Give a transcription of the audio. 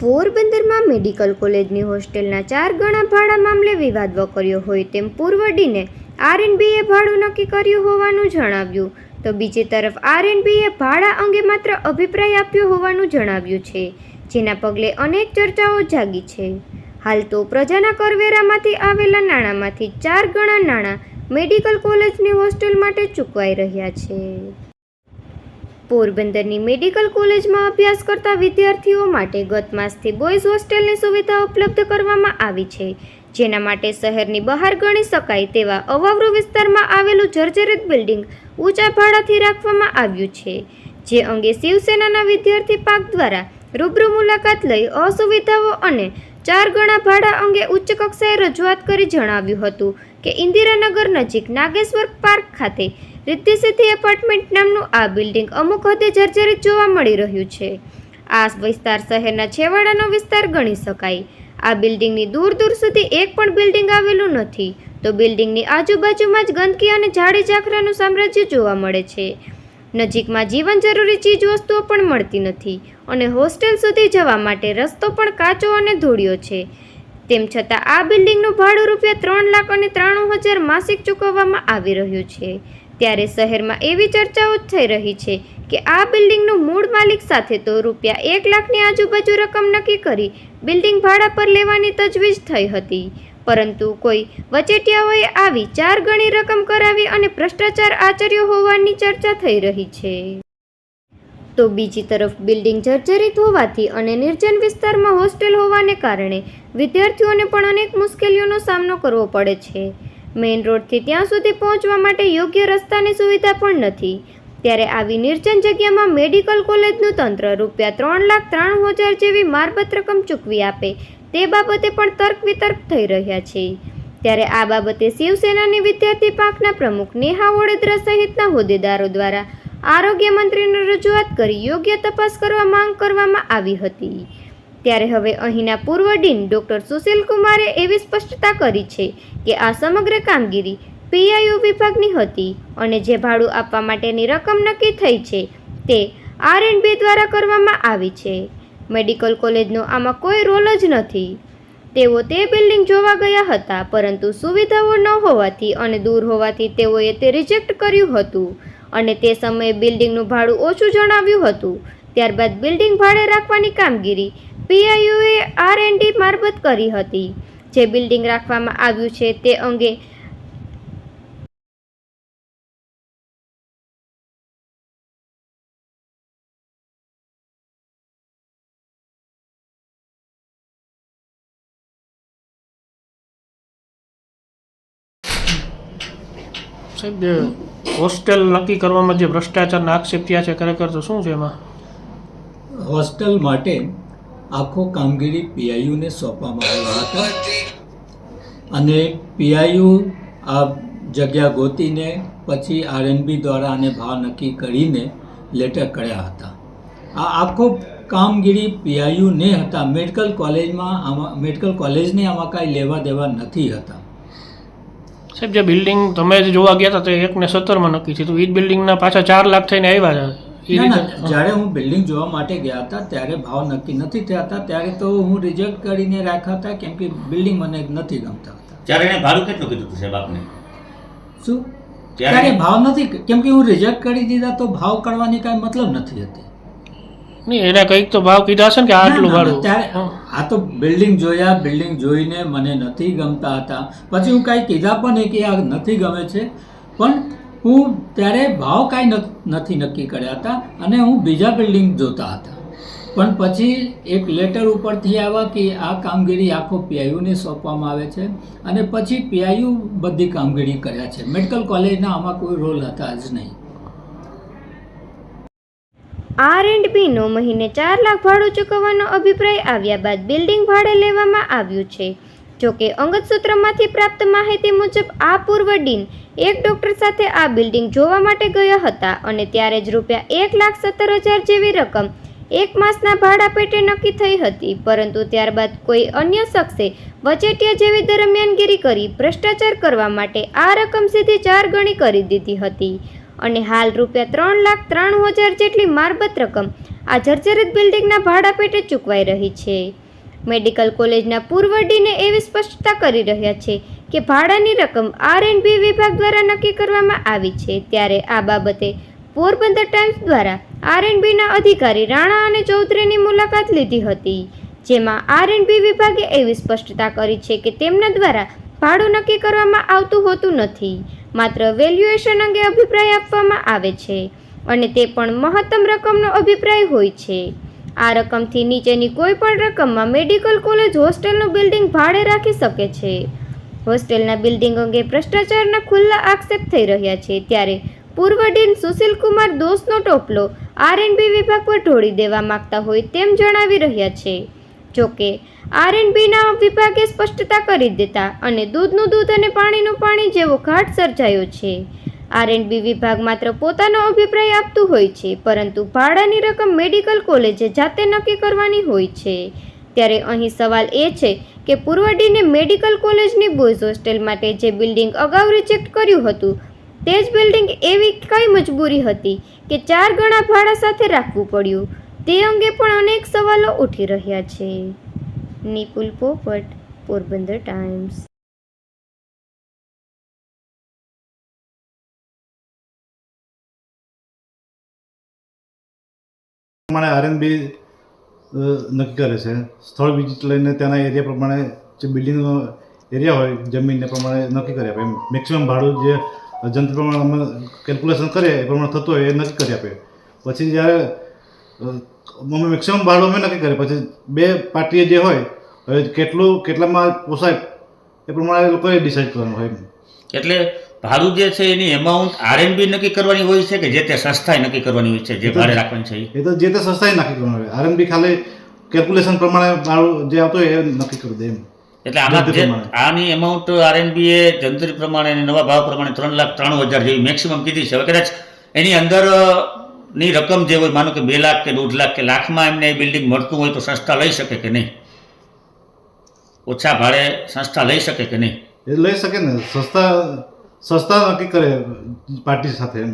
પોરબંદરમાં મેડિકલ કોલેજની હોસ્ટેલના ચાર ગણા ભાડા મામલે વિવાદ વકર્યો હોય તેમ પૂર્વ ડીને આરએનબીએ ભાડું નક્કી કર્યું હોવાનું જણાવ્યું. તો બીજી તરફ આરએનબીએ ભાડા અંગે માત્ર અભિપ્રાય આપ્યો હોવાનું જણાવ્યું છે, જેના પગલે અનેક ચર્ચાઓ જાગી છે. હાલ તો પ્રજાના કરવેરામાંથી આવેલા નાણાંમાંથી ચાર ગણા નાણાં મેડિકલ કોલેજની હોસ્ટેલ માટે ચૂકવાઈ રહ્યા છે. પોરબંદરની મેડિકલ કોલેજમાં અભ્યાસ કરતા વિદ્યાર્થીઓ માટે ગત માસથી બોયઝ હોસ્ટેલની સુવિધા ઉપલબ્ધ કરવામાં આવી છે. જેના માટે શહેરની બહાર ગણી શકાય તેવા અવાવરૂ વિસ્તારમાં આવેલું જર્જરિત બિલ્ડિંગ ઊંચા ભાડાથી રાખવામાં આવ્યું છે. જે અંગે શિવસેનાના વિદ્યાર્થી પાક દ્વારા રૂબરૂ મુલાકાત લઈ અસુવિધાઓ અને ચાર ગણા ભાડા અંગે ઉચ્ચ કક્ષાએ રજૂઆત કરી જણાવ્યું હતું કે ઇન્દિરાનગર નજીક નાગેશ્વર પાર્ક ખાતે રિદ્ધિ સિદ્ધિ એપાર્ટમેન્ટ નામનું આ બિલ્ડિંગ અમુક હદે જર્જરિત જોવા મળી રહ્યું છે. આ વિસ્તાર શહેરના છેવાડાનો વિસ્તાર ગણી શકાય. આ બિલ્ડિંગની દૂર દૂર સુધી એક પણ બિલ્ડિંગ આવેલું નથી. તો બિલ્ડિંગની આજુબાજુમાં જ ગંદકી અને ઝાડી ઝાખરાનું સામ્રાજ્ય જોવા મળે છે. નજીકમાં જીવન જરૂરી ચીજ વસ્તુઓ પણ મળતી નથી અને હોસ્ટેલ સુધી જવા માટે રસ્તો પણ કાચો અને ધૂળિયો છે. તેમ છતાં આ બિલ્ડિંગનું ભાડું રૂપિયા ત્રણ લાખ અને ત્રાણું હજાર માસિક ચૂકવવામાં આવી રહ્યું છે. ત્યારે શહેરમાં એવી ચર્ચાઓ થઈ રહી છે કે આ બિલ્ડિંગનું મૂળ માલિક સાથે તો રૂપિયા એક લાખની આજુબાજુ રકમ નક્કી કરી બિલ્ડિંગ ભાડા પર લેવાની તજવીજ થઈ હતી. પરંતુ કોઈ વચેટિયાઓએ આવી ચાર ગણી રકમ કરાવી અને ભ્રષ્ટાચાર આચર્યો હોવાની ચર્ચા થઈ રહી છે. તો બીજી તરફ બિલ્ડિંગ જર્જરિત હોવાથી અને નિર્જન વિસ્તારમાં હોસ્ટેલ હોવાને કારણે વિદ્યાર્થીઓને પણ અનેક મુશ્કેલીઓનો સામનો કરવો પડે છે. મેઇન રોડથી ત્યાં સુધી પહોંચવા માટે યોગ્ય રસ્તાની સુવિધા પણ નથી. ત્યારે આવી નિર્જન જગ્યામાં મેડિકલ કોલેજનું તંત્ર રૂપિયા ત્રણ લાખ ત્રાણું હજાર જેવી મારબત રકમ ચૂકવી આપે તે બાબતે પણ તર્ક વિતર્ક થઈ રહ્યા છે. ત્યારે આ બાબતે શિવસેનાની વિદ્યાર્થી પાંખના પ્રમુખ નેહા વડોદરા સહિતના હોદ્દેદારો દ્વારા આરોગ્ય મંત્રીને રજૂઆત કરી યોગ્ય તપાસ કરવા માંગ કરવામાં આવી હતી. ત્યારે હવે અહીંના પૂર્વ ડીન ડોક્ટર સુશીલ કુમારે એવી સ્પષ્ટતા કરી છે કે આ સમગ્ર કામગીરી પીઆઈયુ વિભાગની હતી અને જે ભાડું આપવા માટેની રકમ નક્કી થઈ છે તે આર એન્ડ બી દ્વારા કરવામાં આવી છે. મેડિકલ કોલેજનો આમાં કોઈ રોલ જ નથી. તેઓ તે બિલ્ડિંગ જોવા ગયા હતા, પરંતુ સુવિધાઓ ન હોવાથી અને દૂર હોવાથી તેઓએ તે રિજેક્ટ કર્યું હતું અને તે સમયે બિલ્ડિંગનું ભાડું ઓછું જણાવ્યું હતું. ત્યારબાદ બિલ્ડિંગ ભાડે રાખવાની કામગીરી પીઆઈયુએ આર એન્ડ ડી મારફત કરી હતી. જે બિલ્ડિંગ રાખવામાં આવ્યું છે તે અંગે સાહેબ હોસ્ટેલ નક્કી કરવામાં જે ભ્રષ્ટાચારના આક્ષેપ થયા છે ખરેખર તો શું છે એમાં? હોસ્ટેલ માટે આખો કામગીરી પીઆઈયુને સોંપવામાં આવ્યા હતા. અને પીઆઈયુ આ જગ્યા ગોતીને પછી આરએનબી દ્વારા આને ભાવ નક્કી કરીને લેટર કર્યા હતા. આ આખો કામગીરી પીઆઈયુને હતા. મેડિકલ કોલેજમાં આમાં, મેડિકલ કોલેજને આમાં કાંઈ લેવા દેવા નથી હતા. સાહેબ, જે બિલ્ડિંગ તમે જોવા ગયા હતા તે એકને સત્તરમાં નક્કી થયું. એ જ બિલ્ડિંગના પાછા ચાર લાખ થઈને આવ્યા છે ના ના જ્યારે હું બિલ્ડિંગ જોવા માટે ગયા હતા ત્યારે ભાવ નક્કી નથી થયા હતા ત્યારે તો હું રિજેક્ટ કરીને રાખ્યા હતા કેમ કે બિલ્ડિંગ મને નથી ગમતા હતા. ત્યારે એને ભાડું કેટલું કીધું હતું સાહેબ આપને? શું? ત્યારે- ભાવ નથી કેમ કે હું રિજેક્ટ કરી દીધા તો ભાવ કરવાની કાંઈ મતલબ નથી હતી. નહીં એના કંઈક તો ભાવ કીધા છે ને કે આટલું ભાડું. ત્યારે આ તો બિલ્ડિંગ જોયા બિલ્ડિંગ જોઈને મને નથી ગમતા હતા. પછી હું કાંઈ કીધા પણ નહીં કે આ નથી ગમે છે પણ હું ત્યારે ભાવ કાંઈ નથી નક્કી કર્યા હતા અને હું બીજા બિલ્ડિંગ જોતા હતા. પણ પછી એક લેટર ઉપરથી આવ્યા કે આ કામગીરી આખો પીઆઈયુને સોંપવામાં આવે છે અને પછી પીઆઈયુ બધી કામગીરી કર્યા છે. મેડિકલ કોલેજના આમાં કોઈ રોલ હતા જ નહીં. આર એન્ડ બીનો મહિને ચાર લાખ ભાડું ચૂકવવાનો અભિપ્રાય આવ્યા બાદ બિલ્ડિંગ ભાડે લેવામાં આવ્યું છે. જોકે અંગત સૂત્રમાંથી પ્રાપ્ત માહિતી મુજબ આ પૂર્વ ડીન એક ડોક્ટર સાથે આ બિલ્ડિંગ જોવા માટે ગયા હતા અને ત્યારે જ રૂપિયા એક લાખ સત્તર હજાર જેવી રકમ એક માસના ભાડા પેટે નક્કી થઈ હતી. પરંતુ ત્યારબાદ કોઈ અન્ય શખ્સે વચેટિયા જેવી દરમિયાનગીરી કરી ભ્રષ્ટાચાર કરવા માટે આ રકમ સીધી ચાર ગણી કરી દીધી હતી. અને હાલ રૂપિયા ત્રણ લાખ ત્રણ હજાર જેટલી મારબત રકમ આ જર્જરિત બિલ્ડિંગના ભાડા પેટે ચૂકવાઈ રહી છે. મેડિકલ કોલેજના પૂર્વ ડીને એવી સ્પષ્ટતા કરી રહ્યા છે કે ભાડાની રકમ આર એન્ડ બી વિભાગ દ્વારા નક્કી કરવામાં આવી છે. ત્યારે આ બાબતે પોરબંદર ટાઈમ્સ દ્વારા આર એન્ડ બીના અધિકારી રાણા અને ચૌધરીની મુલાકાત લીધી હતી, જેમાં આર એન્ડ બી વિભાગે એવી સ્પષ્ટતા કરી છે કે તેમના દ્વારા ભાડું નક્કી કરવામાં આવતું હોતું નથી, માત્ર વેલ્યુએશન અંગે અભિપ્રાય આપવામાં આવે છે અને તે પણ મહત્તમ રકમનો અભિપ્રાય હોય છે. આ રકમથી નીચેની કોઈ પણ રકમમાં મેડિકલ કોલેજ હોસ્ટેલનું બિલ્ડિંગ ભાડે રાખી શકે છે. હોસ્ટેલના બિલ્ડિંગ અંગે ભ્રષ્ટાચારના ખુલ્લા આક્ષેપ થઈ રહ્યા છે. ત્યારે પૂર્વ ડીન સુશીલ કુમાર દોષનો ટોપલો આર એન્ડ વિભાગ પર ઢોળી દેવા માંગતા હોય તેમ જણાવી રહ્યા છે. જોકે, આરએનબીના વિભાગે સ્પષ્ટતા કરી દેતા અને દૂધનું દૂધ અને પાણીનું પાણી જેવો ઘાટ સર્જાયો છે. આર એન્ડ બી વિભાગ માત્ર પોતાનો અભિપ્રાય આપતું હોય છે, પરંતુ ભાડાની રકમ મેડિકલ કોલેજે જાતે નક્કી કરવાની હોય છે. ત્યારે અહીં સવાલ એ છે કે પૂર્વડીને મેડિકલ કોલેજની બોયઝ હોસ્ટેલ માટે જે બિલ્ડિંગ અગાઉ રિજેક્ટ કર્યું હતું, તે જ બિલ્ડિંગ એવી કઈ મજબૂરી હતી કે ચાર ગણા ભાડા સાથે રાખવું પડ્યું? તે અંગે પણ અનેક સવાલો ઉઠી રહ્યા છે. નિપુલ પોપટ, પોરબંદર ટાઈમ્સ. પ્રમાણે આરએનબી નક્કી કરે છે. સ્થળ વિઝિટ લઈને ત્યાંના એરિયા પ્રમાણે જે બિલ્ડિંગનો એરિયા હોય, જમીનને પ્રમાણે નક્કી કરી આપે. મેક્સિમમ ભાડું જે જંત્ર પ્રમાણે અમે કેલ્ક્યુલેશન કરીએ, એ પ્રમાણે થતું હોય એ નક્કી કરી આપે. પછી જ્યારે અમે મેક્સિમમ ભાડું અમે નક્કી કરીએ. પછી બે પાર્ટીએ જે હોય, હવે કેટલું કેટલામાં પોસાય, એ પ્રમાણે લોકોએ ડિસાઇડ કરવાનું હોય એટલે ભાડું જે છે એની એમાઉન્ટ આરએનબી નક્કી કરવાની હોય છે કે જે તે સંસ્થાએ નક્કી કરવાની હોય છે? જે ભાડે રાખવાની છે એ? તો જે તે સંસ્થાએ નક્કી કરવાનું હોય. આરએનબી ખાલી કેલ્ક્યુલેશન પ્રમાણે ભાડું જે આવતું હોય એ નક્કી કરી દે એમ. એટલે આમાં જે આની એમાઉન્ટ આરએનબી એ જંત્રી પ્રમાણે અને નવા ભાવ પ્રમાણે ત્રણ લાખ ત્રાણું હજાર જેવી મેક્સિમમ કીધી છે. હવે કદાચ એની અંદરની રકમ જે હોય માનો કે બે લાખ કે દોઢ લાખ કે લાખમાં એમને એ બિલ્ડિંગ મળતું હોય તો સંસ્થા લઈ શકે કે નહીં? ઓછા ભાડે સંસ્થા લઈ શકે કે નહીં? એ લઈ શકે ને. સંસ્થા સંસ્થા નક્કી કરે પાર્ટી સાથે એમ.